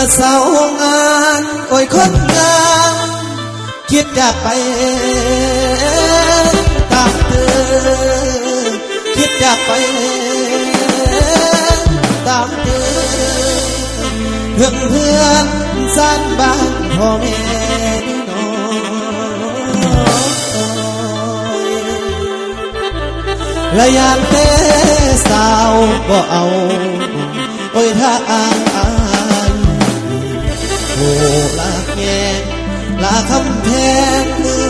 ละเสางานโอ้ยคนงามคิดอยากไปตามเธอคิดอยากไปตามเธอเพื่อนเพื่อนสานบ้านพ่อแม่น้อยและยานเตสาวก็เอา โอ้ยถ้าอานอ่าน โอ้ลากแงลาคำแพงเออ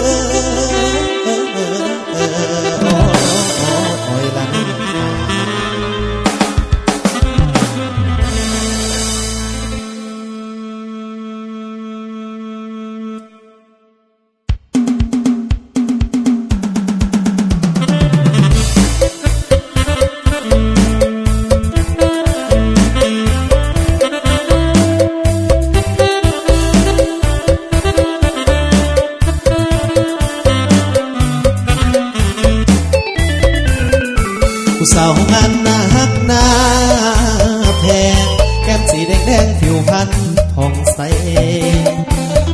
สาวงานหน้าฮักหน้าแพงแก้มสีแดงแดงผิวพรรณผ่องใส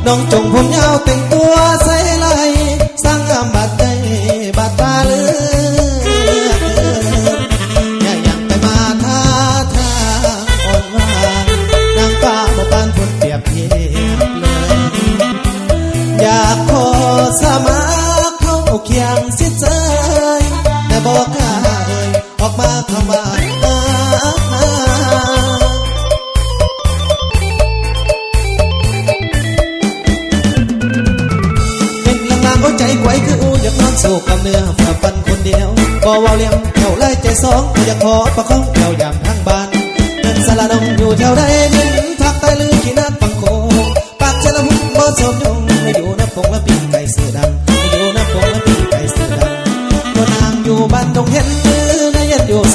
น้องจงผมยาวแต่งตัวใสไหลสร้างงามบาดใจบาดตาเลือกเกินอย่ายังไปมาท่าทางอ่อนหวานนางฟ้าบ่ปานคนเปรียบเทียบเลย อยากขอสมัครเข้าเคียงสิเจย ออกมาคำว่าเป็นลางลางหัวใจไหวคืออูอยากนอนสู่กับเนื้อฝ่าฟันคนเดียวบ่เว้าเลี้ยงเท่าไรใจสองอยากขอประคองเท่ายามทางบ้านเงินสารนองอยู่แถวใดบินทักใต้ลือขี้นัดฟังโคงปากเจละหุ่นบ่สมยงไม่อยู่นับพงและปีนไก่เสือดำ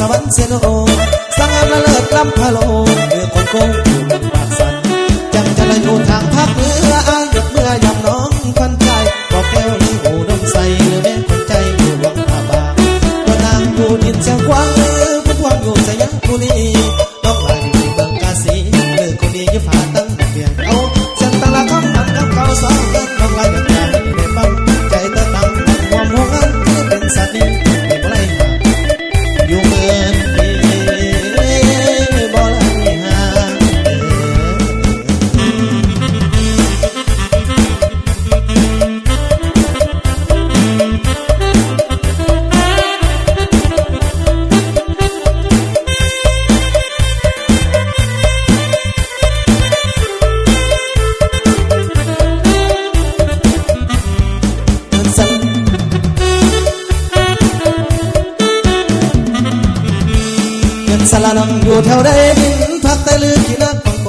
สวรรค์เสียโนสังงามละเลิศลำพะโลเมื่อคนโกงอยู่บนปากสันจังจะละอยู่ทางภาคเหนืออายกเมื่อยำน้องควันใจบอกแก้วนี้หูดมใสหรือแม่คนใจอยู่หลวงพาบางตัวนางอยู่ดินเชียงควางมือพุ่วางอยู่สยามบุรีน้องลายอยู่ที่เมืองกาสีเลือคนดีอยู่ผ่าตั้งเพียงเอาฉันตั้งละคำมันคำเก่าสองเดินน้องลาย นั่งอยู่แถวใดดินพักแต่ลืมที่นักบังโบ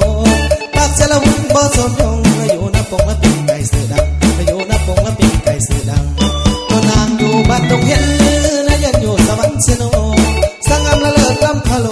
พักเสลวุ่นบ่สนยงมาอยู่นับปงละปีนไก่เสือดังอยู่นับปงละปีนไก่เสือดังตัวนางอยู่บ้านตรงเห็นลือนายันอยู่สวรรค์เสนสังงอำละเลิศล้ำพะโล